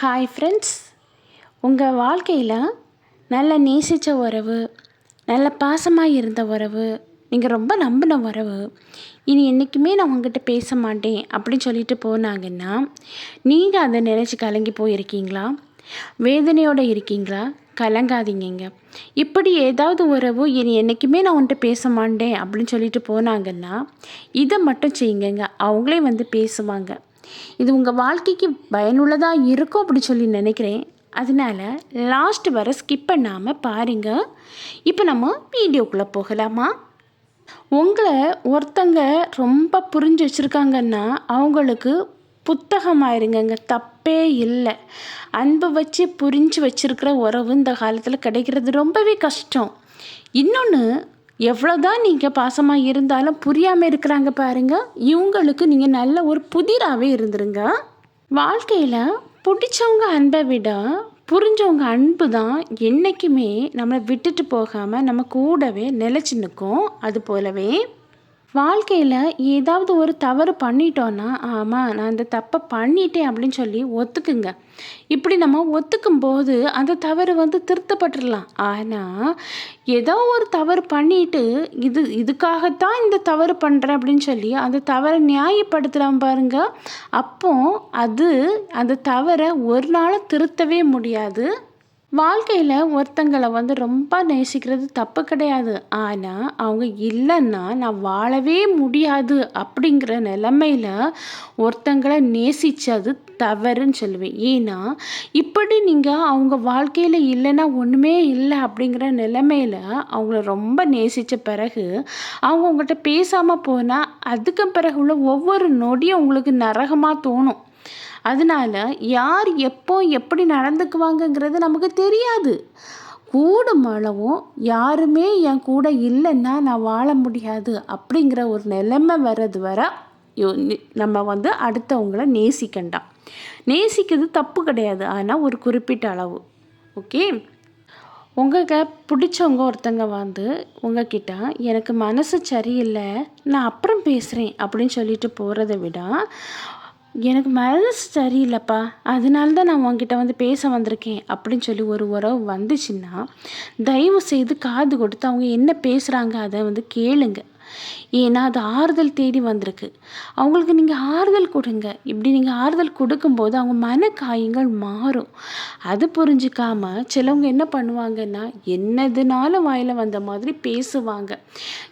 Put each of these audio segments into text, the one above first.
Hi friends உங்கள் வாழ்க்கையில் நல்ல நேசித்த உறவு நல்ல பாசமாக இருந்த உறவு நீங்கள் ரொம்ப நம்பின உறவு இனி என்றைக்குமே நான் உங்ககிட்ட பேச மாட்டேன் அப்படின்னு சொல்லிட்டு போனாங்கன்னா நீங்கள் அதை நினச்சி கலங்கி போயிருக்கீங்களா? வேதனையோடு இருக்கீங்களா? கலங்காதீங்கங்க. இப்படி ஏதாவது உறவு இனி என்றைக்குமே நான் உன்ட்ட பேச மாட்டேன் அப்படின்னு சொல்லிட்டு போனாங்கன்னா இதை மட்டும் செய்யுங்கங்க. அவங்களே வந்து பேசுவாங்க. இது உங்கள் வாழ்க்கைக்கு பயனுள்ளதாக இருக்கும் அப்படி சொல்லி நினைக்கிறேன். அதனால லாஸ்ட் வர ஸ்கிப் பண்ணாமல் பாருங்கள் இப்போ நம்ம வீடியோக்குள்ளே போகலாமா? உங்களை ஒருத்தங்க ரொம்ப புரிஞ்சு வச்சுருக்காங்கன்னா அவங்களுக்கு புத்தகமாயிருங்கங்க. தப்பே இல்லை. அன்பு வச்சு புரிஞ்சு வச்சுருக்கிற உறவு இந்த காலத்தில் கிடைக்கிறது ரொம்பவே கஷ்டம். இன்னொன்று எவ்வளோதான் நீங்கள் பாசமாக இருந்தாலும் புரியாமல் இருக்கிறாங்க பாருங்க. இவங்களுக்கு நீங்கள் நல்ல ஒரு புதிராகவே இருந்துருங்க. வாழ்க்கையில் பிடிச்சவங்க அன்பை விட புரிஞ்சவங்க அன்பு தான் என்றைக்குமே நம்மளை விட்டுட்டு போகாமல் நம்ம கூடவே நிலச்சி நிற்கும் அது போலவே வாழ்க்கையில் ஏதாவது ஒரு தவறு பண்ணிட்டோன்னா ஆமாம் நான் இந்த தப்பை பண்ணிட்டேன் அப்படின்னு சொல்லி ஒத்துக்குங்க. இப்படி நம்ம ஒத்துக்கும் போது அந்த தவறு வந்து திருத்தப்பட்டுடலாம். ஆனால் ஏதோ ஒரு தவறு பண்ணிட்டு இது இதுக்காகத்தான் இந்த தவறு பண்ணுறேன் அப்படின்னு சொல்லி அந்த தவறை நியாயப்படுத்துகிறான் பாருங்க. அப்போ அது அந்த தவறை ஒரு நாளும் திருத்தவே முடியாது. வாழ்க்கையில் ஒருத்தங்களை வந்து ரொம்ப நேசிக்கிறது தப்பு கிடையாது. ஆனால் அவங்க இல்லைன்னா நான் வாழவே முடியாது அப்படிங்கிற நிலமையில ஒருத்தங்களை நேசித்தது தவறுன்னு சொல்லுவேன். ஏன்னா இப்படி நீங்கள் அவங்க வாழ்க்கையில் இல்லைன்னா ஒன்றுமே இல்லை அப்படிங்கிற நிலமையில அவங்கள ரொம்ப நேசித்த பிறகு அவங்க உங்கள்கிட்ட பேசாமல் போனால் அதுக்கு பிறகு உள்ள ஒவ்வொரு நொடியும் உங்களுக்கு நரகமாக தோணும். அதனால யார் எப்போ எப்படி நடந்துக்குவாங்கங்கிறது நமக்கு தெரியாது. கூடும் அளவும் யாருமே என் கூட இல்லைன்னா நான் வாழ முடியாது அப்படிங்கிற ஒரு நிலைமை வர்றது வர நம்ம வந்து அடுத்தவங்கள நேசிக்கண்டாம். நேசிக்கிறது தப்பு கிடையாது. ஆனால் ஒரு குறிப்பிட்ட அளவு. ஓகே? உங்களுக்கு பிடிச்சவங்க ஒருத்தங்க வந்து உங்ககிட்ட எனக்கு மனசு சரியில்லை நான் அப்புறம் பேசுகிறேன் அப்படின்னு சொல்லிட்டு போகிறத விட எனக்கு மேரேஜ் சரியில்லைப்பா. அதனால தான் நான் உங்ககிட்ட வந்து பேச வந்திருக்கேன் அப்படின்னு சொல்லி ஒரு உறவு வந்துச்சுன்னா தயவு செய்து காது கொடுத்து அவங்க என்ன பேசுகிறாங்க அதை வந்து கேளுங்க. ஏன்னா அது ஆறுதல் தேடி வந்திருக்கு. அவங்களுக்கு நீங்கள் ஆறுதல் கொடுங்க. இப்படி நீங்கள் ஆறுதல் கொடுக்கும்போது அவங்க மன காயங்கள் மாறும். அது புரிஞ்சுக்காம சிலவங்க என்ன பண்ணுவாங்கன்னா என்னதுனாலும் வாயில் வந்த மாதிரி பேசுவாங்க.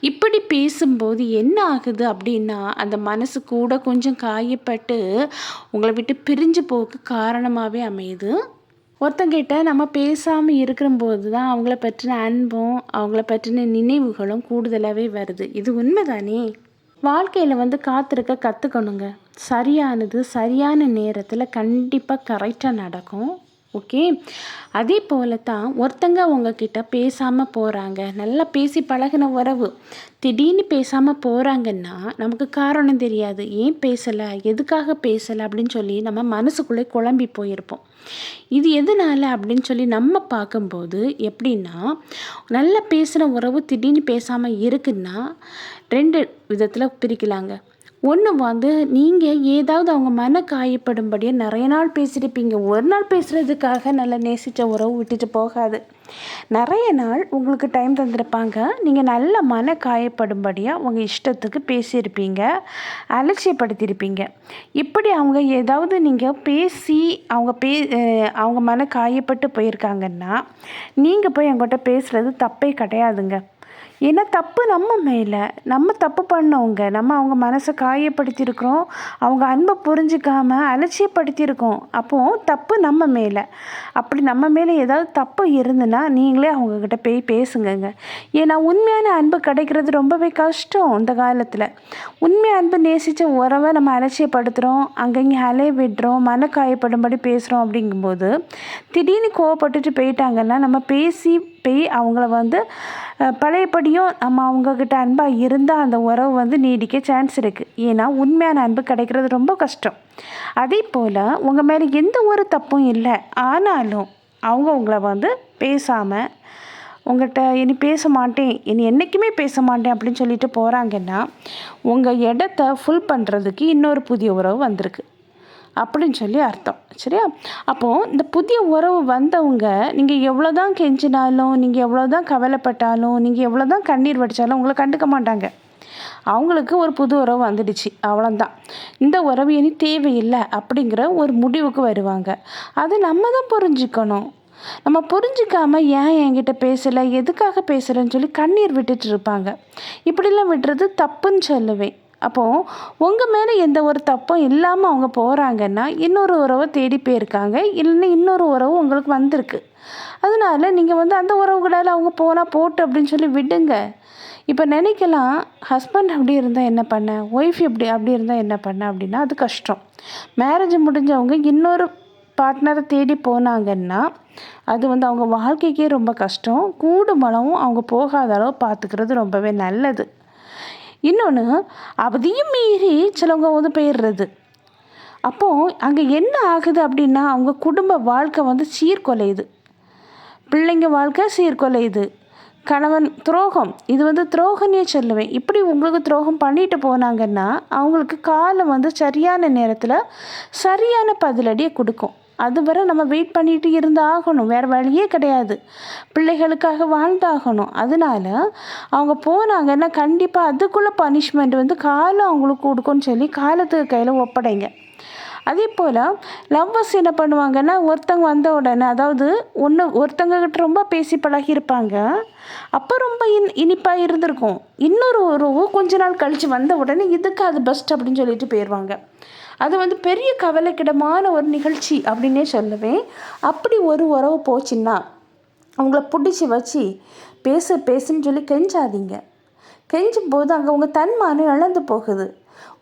இப்படி பேசும்போது என்ன ஆகுது அப்படின்னா அந்த மனசு கூட கொஞ்சம் காயப்பட்டு உங்களை விட்டு பிரிஞ்சு போக்கு காரணமாகவே அமையுது. ஒருத்தங்கிட்ட நம்ம பேசாமல் இருக்கிறம்போது தான் அவங்கள பற்றின அன்பும் அவங்கள பற்றின நினைவுகளும் கூடுதலாகவே வருது. இது உண்மைதானே? வாழ்க்கையில் வந்து காத்திருக்க கற்றுக்கணுங்க சரியானது சரியான நேரத்தில் கண்டிப்பாக கரெக்டாக நடக்கும். ஓகே? அதே போல தான் ஒருத்தங்க உங்ககிட்ட பேசாமல் போகிறாங்க நல்லா பேசி பழகின உறவு. திடீர்னு பேசாமல் போகிறாங்கன்னா நமக்கு காரணம் தெரியாது. ஏன் பேசலை? எதுக்காக பேசலை? அப்படின்னு சொல்லி நம்ம மனசுக்குள்ளே குழம்பி போயிருப்போம். இது எதனால் அப்படின்னு சொல்லி நம்ம பார்க்கும்போது எப்படின்னா நல்லா பேசுகிற உறவு திடீர்னு பேசாமல் இருக்குன்னா ரெண்டு விதத்தில் பிரிக்கலாங்க. ஒன்று வந்து நீங்கள் ஏதாவது அவங்க மன காயப்படும்படியாக நிறைய நாள் பேசியிருப்பீங்க. ஒரு நாள் பேசுகிறதுக்காக நல்லா நேசித்த உறவு விட்டுட்டு போகாது. நிறைய நாள் உங்களுக்கு டைம் தந்திருப்பாங்க. நீங்கள் நல்ல மன காயப்படும்படியாக உங்கள் இஷ்டத்துக்கு பேசியிருப்பீங்க. அலட்சியப்படுத்தியிருப்பீங்க. இப்படி அவங்க ஏதாவது நீங்கள் பேசி அவங்க பே அவங்க மன காயப்பட்டு போயிருக்காங்கன்னா நீங்கள் போய் அவங்ககிட்ட பேசுகிறது தப்பே கிடையாதுங்க. ஏன்னா தப்பு நம்ம மேலே. நம்ம தப்பு பண்ணவங்க நம்ம அவங்க மனசை காயப்படுத்தியிருக்கிறோம் அவங்க அன்பை புரிஞ்சிக்காமல் அலட்சியப்படுத்தியிருக்கோம். அப்போது தப்பு நம்ம மேலே. அப்படி நம்ம மேலே ஏதாவது தப்பு இருந்துன்னா நீங்களே அவங்கக்கிட்ட போய் பேசுங்கங்க. ஏன்னா உண்மையான அன்பு கிடைக்கிறது ரொம்பவே கஷ்டம் இந்த காலத்தில். உண்மையான அன்பு நேசித்த உறவை நம்ம அலட்சியப்படுத்துகிறோம் அங்கங்கே அலைய விடுறோம் மன காயப்படும்படி பேசுகிறோம் அப்படிங்கும்போது திடீர்னு கோவப்பட்டுட்டு போயிட்டாங்கன்னா நம்ம பேசி போய் அவங்கள வந்து மறுபடியும் நம்ம அவங்கக்கிட்ட அன்பாக இருந்தால் அந்த உறவு வந்து நீடிக்க சான்ஸ் இருக்குது ஏன்னா உண்மையான அன்பு கிடைக்கிறது ரொம்ப கஷ்டம். அதே போல் உங்கள் மேலே எந்த ஒரு தப்பும் இல்லை. ஆனாலும் அவங்க உங்களை வந்து பேசாமல் உங்கள்கிட்ட இனி பேச மாட்டேன். இனி என்றைக்குமே பேச மாட்டேன் அப்படின்னு சொல்லிட்டு போகிறாங்கன்னா உங்கள் இடத்த ஃபுல் பண்ணுறதுக்கு இன்னொரு புதிய உறவு வந்திருக்கு. அப்படின்னு சொல்லி அர்த்தம் சரியா? அப்போது இந்த புதிய உறவு வந்தவங்க நீங்கள் எவ்வளோ தான் கெஞ்சினாலும் நீங்கள் எவ்வளோ தான் கவலைப்பட்டாலும் நீங்கள் எவ்வளோ தான் கண்ணீர் வடித்தாலும் உங்களை கண்டுக்க மாட்டாங்க. அவங்களுக்கு ஒரு புது உறவு வந்துடுச்சு அவ்வளோதான் இந்த உறவு இனி தேவையில்லை அப்படிங்கிற ஒரு முடிவுக்கு வருவாங்க. அது நம்ம தான் புரிஞ்சுக்கணும். நம்ம புரிஞ்சிக்காம ஏன் என்கிட்ட பேசலை எதுக்காக பேசுகிறேன்னு சொல்லி கண்ணீர் விட்டுட்டு இருப்பாங்க. இப்படிலாம் விடுறது தப்புன்னு சொல்லுவேன். அப்போது உங்கள் மேலே எந்த ஒரு தப்பும் இல்லாமல் அவங்க போகிறாங்கன்னா இன்னொரு உறவை தேடி போயிருக்காங்க. இல்லைன்னா இன்னொரு உறவு உங்களுக்கு வந்திருக்கு. அதனால நீங்கள் வந்து அந்த உறவுகளால் அவங்க போனால் போட்டு அப்படின்னு சொல்லி விடுங்க. இப்போ நினைக்கலாம் ஹஸ்பண்ட் அப்படி இருந்தால் என்ன பண்ண? ஒய்ஃப் எப்படி அப்படி இருந்தால் என்ன பண்ண? அப்படின்னா அது கஷ்டம். மேரேஜ் முடிஞ்சவங்க இன்னொரு பார்ட்னரை தேடி போனாங்கன்னா அது வந்து அவங்க வாழ்க்கைக்கே ரொம்ப கஷ்டம். கூடுமளவும் அவங்க போகாத அளவு பார்த்துக்கிறது ரொம்பவே நல்லது. இன்னொன்று அதையும் மீறி சிலவங்க வந்து போயிடுறது. அப்போது அங்கே என்ன ஆகுது அப்படின்னா அவங்க குடும்ப வாழ்க்கை வந்து சீர்குலையுது. பிள்ளைங்க வாழ்க்கை சீர்குலையுது. கணவன் துரோகம் இது வந்து துரோகன்னே சொல்லுவேன். இப்படி உங்களுக்கு துரோகம் பண்ணிட்டு போனாங்கன்னா அவங்களுக்கு காலம் வந்து சரியான நேரத்தில் சரியான பதிலடியை கொடுக்கும். அதுவரை நம்ம வெயிட் பண்ணிட்டு இருந்து ஆகணும் வேறு வழியே கிடையாது. பிள்ளைகளுக்காக வாழ்ந்தாகணும். அதனால அவங்க போனாங்கன்னா கண்டிப்பாக அதுக்குள்ளே பனிஷ்மெண்ட் வந்து காலம் அவங்களுக்கு கொடுக்கும்னு சொல்லி காலத்துக்கு கையில் ஒப்படைங்க. அதே போல் லவ்வர்ஸ் என்ன பண்ணுவாங்கன்னா ஒருத்தங்க வந்த உடனே அதாவது ஒன்று ஒருத்தங்க கிட்ட ரொம்ப பேசி பழகியிருப்பாங்க அப்போ ரொம்ப இன் இனிப்பாக இருந்திருக்கும். இன்னொரு உறவு கொஞ்ச நாள் கழித்து வந்த உடனே இதுக்கு அது பெஸ்ட் அப்படின்னு சொல்லிட்டு போயிடுவாங்க அது வந்து பெரிய கவலைக்கிடமான ஒரு நிகழ்ச்சி அப்படின்னே சொல்லுவேன். அப்படி ஒரு உறவு போச்சுன்னா அவங்கள பிடிச்சி வச்சு பேசு பேசுன்னு சொல்லி கெஞ்சாதீங்க. கெஞ்சும் போது அங்கே உங்கள் தன்மானம் இழந்து போகுது.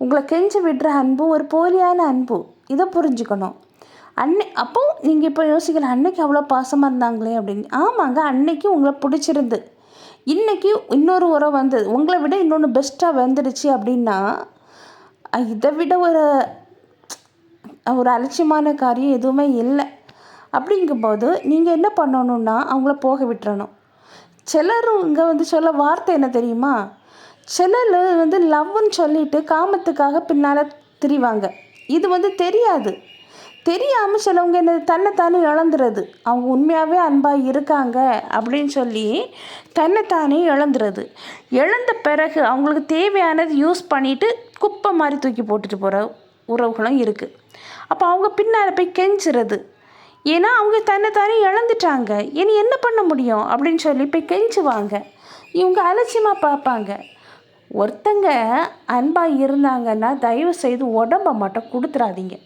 உங்களை கெஞ்சி விடுற அன்பு ஒரு போலியான அன்பு. இதை புரிஞ்சுக்கணும். அன்னை அப்போ நீங்கள் இப்போ யோசிக்கல அன்னைக்கு அவ்வளோ பாசமாக இருந்தாங்களே அப்படின்னு. ஆமாங்க அன்னைக்கு உங்களை பிடிச்சிருந்து. இன்றைக்கி இன்னொரு உறவு வந்தது. உங்களை விட இன்னொன்று பெஸ்ட்டாக வந்துடுச்சு அப்படின்னா இதை விட ஒரு ஒரு அலட்சியமான காரியம் எதுவுமே இல்லை. அப்படிங்கும்போது நீங்கள் என்ன பண்ணணுன்னா அவங்கள போக விட்டுறணும். சிலரும் இங்கே வந்து சொல்ல வார்த்தை என்ன தெரியுமா? சிலர் வந்து லவ்னு சொல்லிட்டு காமத்துக்காக பின்னால் திரிவாங்க. இது வந்து தெரியாது. தெரியாமல் சிலவங்க என்ன தன்னைத்தானே இழந்துறது. அவங்க உண்மையாகவே அன்பாக இருக்காங்க அப்படின்னு சொல்லி தன்னைத்தானே இழந்துறது. இழந்த பிறகு அவங்களுக்கு தேவையானது யூஸ் பண்ணிவிட்டு குப்பை மாதிரி தூக்கி போட்டுட்டு போகிற உறவுகளும் இருக்குது அப்போ அவங்க பின்னால் போய் கெஞ்சுறது. ஏன்னா அவங்க தன்னைத்தானே இழந்துட்டாங்க. இனி என்ன பண்ண முடியும்? அப்படின்னு சொல்லி போய் கெஞ்சுவாங்க. இவங்க அலட்சியமாக பார்ப்பாங்க. ஒருத்தங்க அன்பாக இருந்தாங்கன்னா தயவு செய்து உடம்பை மட்டும் கொடுத்துடாதீங்க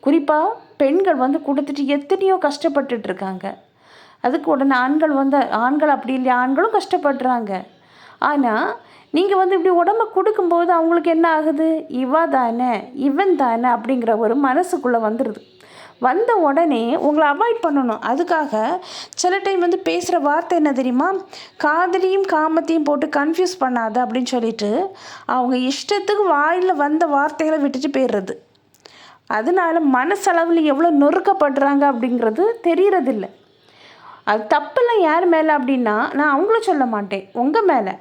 குறிப்பாக பெண்கள் வந்து கொடுத்துட்டு எத்தனையோ கஷ்டப்பட்டுட்டு இருக்காங்க. அதுக்கு உடனே ஆண்கள் வந்து ஆண்கள் அப்படி இல்லையா? ஆண்களும் கஷ்டப்படுறாங்க. ஆனால் நீங்கள் வந்து இப்படி உடம்ப கொடுக்கும்போது அவங்களுக்கு என்ன ஆகுது? இவா தானே இவன் தானே அப்படிங்கிற ஒரு மனசுக்குள்ளே வந்துடுது வந்த உடனே உங்களை அவாய்ட் பண்ணணும். அதுக்காக சில டைம் வந்து பேசுகிற வார்த்தை என்ன தெரியுமா? காதலியும் காமத்தையும் போட்டு கன்ஃபியூஸ் பண்ணாத அப்படின்னு சொல்லிட்டு அவங்க இஷ்டத்துக்கு வாயில் வந்த வார்த்தைகளை விட்டுட்டு போயிடுறது. அதனால மனசளவில் எவ்வளோ நொறுக்கப்படுறாங்க அப்படிங்கிறது தெரியறதில்ல. அது தப்பெல்லாம் யார் மேலே அப்படின்னா நான் அவங்கள சொல்ல மாட்டேன். உங்கள் மேலே.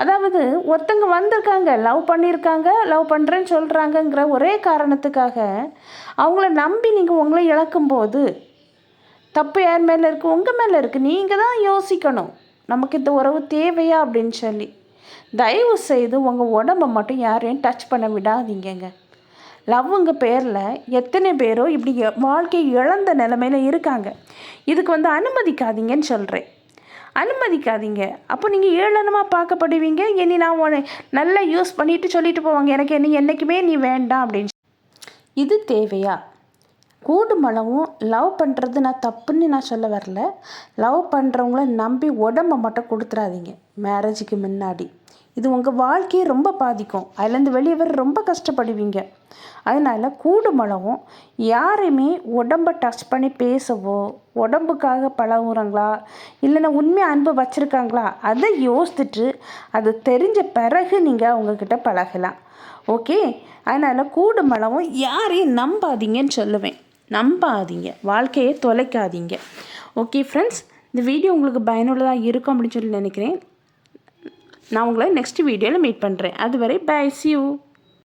அதாவது ஒருத்தங்க வந்திருக்காங்க லவ் பண்ணியிருக்காங்க லவ் பண்ணுறேன்னு சொல்கிறாங்கங்கிற ஒரே காரணத்துக்காக அவங்கள நம்பி நீங்கள் உங்களை இழக்கும்போது தப்பு யார் மேலே இருக்குது உங்கள் மேலே இருக்குது நீங்கள் தான் யோசிக்கணும். நமக்கு இந்த உறவு தேவையா அப்படின்னு சொல்லி. தயவு செய்து உங்கள் உடம்பை மட்டும் யாரையும் டச் பண்ண விடாதீங்கங்க. லவ்வுங்க பேரில் எத்தனை பேரோ இப்படி வாழ்க்கை இழந்த நிலமையில இருக்காங்க. இதுக்கு வந்து அனுமதிக்காதீங்கன்னு சொல்கிறேன் அனுமதிக்காதீங்க. அப்போ நீங்கள் ஏளனமாக பார்க்கப்படுவீங்க. இனி நான் உன்னை நல்லா யூஸ் பண்ணிவிட்டு சொல்லிட்டு போவாங்க. எனக்கு என்ன என்றைக்குமே நீ வேண்டாம் அப்படின்னு இது தேவையா? கூடுமளவும் லவ் பண்ணுறது நான் தப்புன்னு நான் சொல்ல வரல. லவ் பண்ணுறவங்கள நம்பி உடம்ப மட்டும் கொடுத்துறாதீங்க. மேரேஜுக்கு முன்னாடி. இது உங்கள் வாழ்க்கையை ரொம்ப பாதிக்கும். அதுலேருந்து வெளியே வர ரொம்ப கஷ்டப்படுவீங்க. அதனால் கூடுமளவும் யாரையுமே உடம்பை டச் பண்ணி பேசவோ உடம்புக்காக பழகுறாங்களா இல்லைன்னா உண்மையாக அன்பு வச்சுருக்காங்களா அதை யோசித்துட்டு அது தெரிஞ்ச பிறகு நீங்கள் அவங்கக்கிட்ட பழகலாம். ஓகே? அதனால் கூடுமளவும் யாரையும் நம்பாதீங்கன்னு சொல்லுவேன். நம்பாதீங்க. வாழ்க்கையை தொலைக்காதீங்க. ஓகே ஃப்ரெண்ட்ஸ் இந்த வீடியோ உங்களுக்கு பயனுள்ளதாக இருக்கும் அப்படின்னு சொல்லி நினைக்கிறேன். நான் உங்களை நெக்ஸ்ட் வீடியோவில் மீட் பண்ணுறேன் அதுவரை பை சி யூ